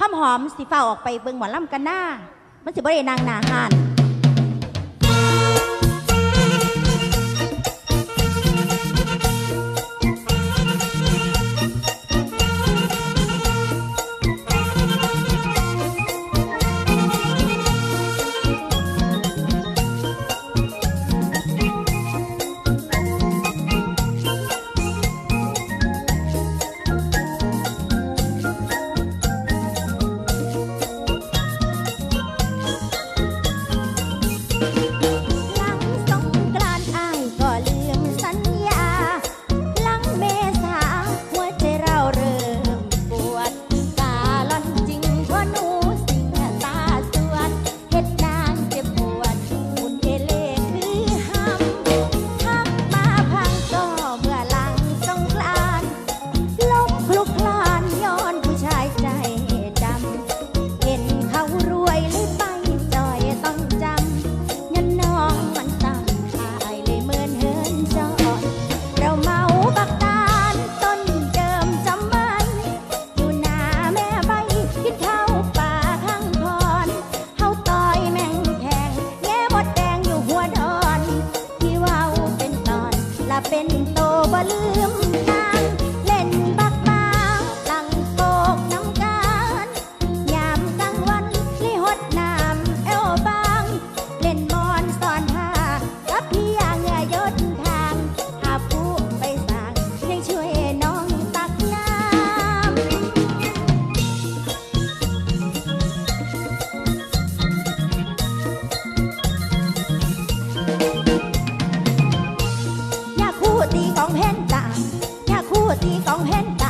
ข้ามหอมสีฟ้าออกไปเบิ่งหมอลำกันหน้า มันสิบ่ได้นางหนาหาน มดแดงอยู่หัวดอน ที่ว่าเป็นตอน ละเป็นโตบ่ลืมนาง ที่สองเห็นตา